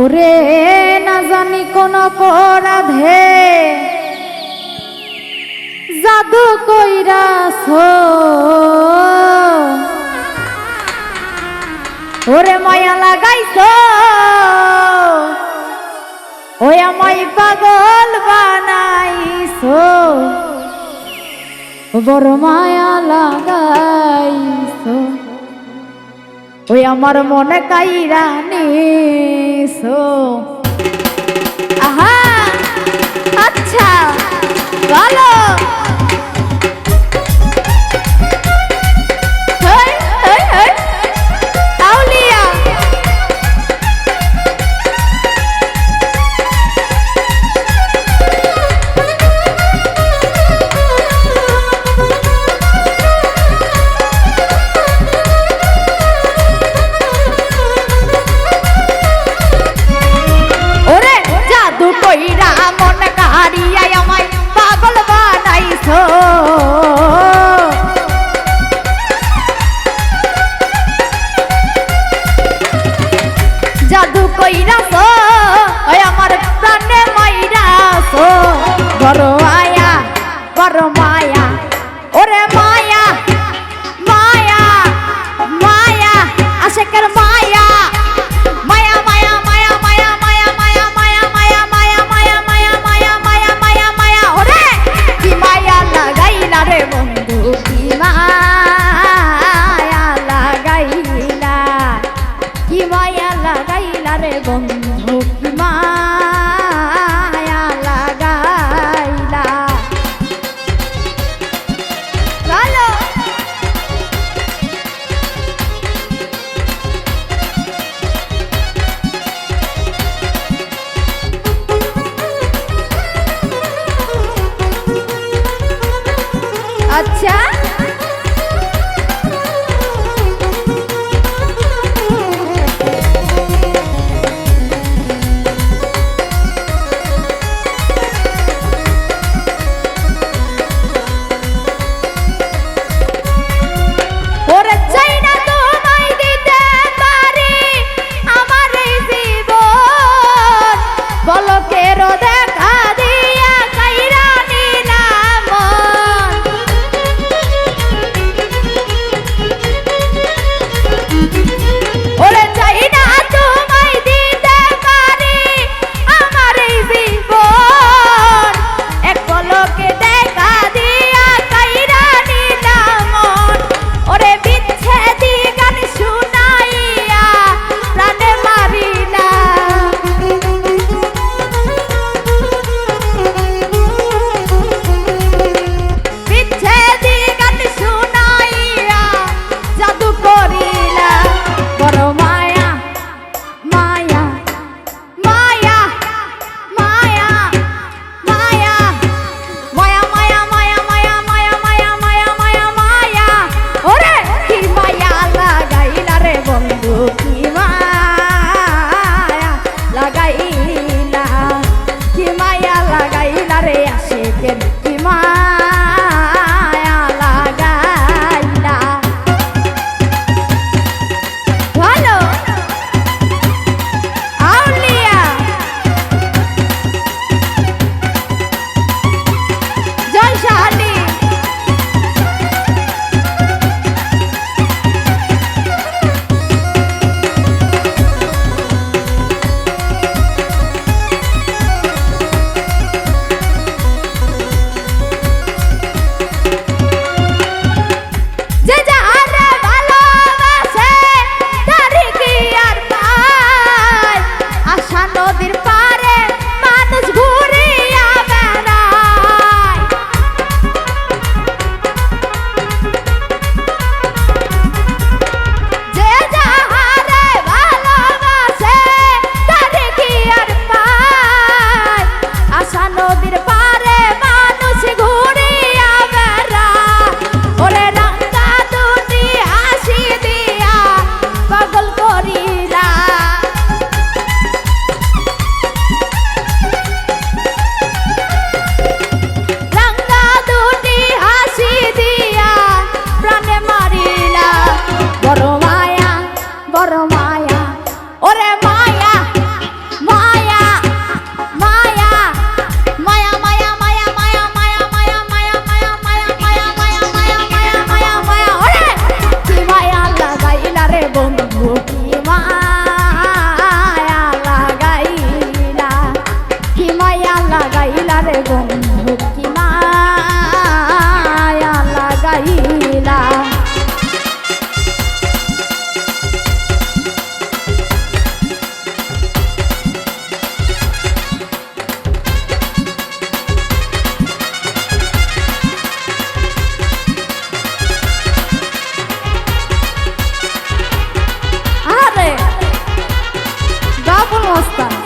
ওরে না জানি কোন অপরাধে। জাদু কইরাছ ওরে মায়া লাগাইছ। ওই আমায় পাগল বানাইছ। বড় মায়া লাগাইছ। ওই আমার মনে কাইরা নিছো। মন কারিয়া আমায় fiesta.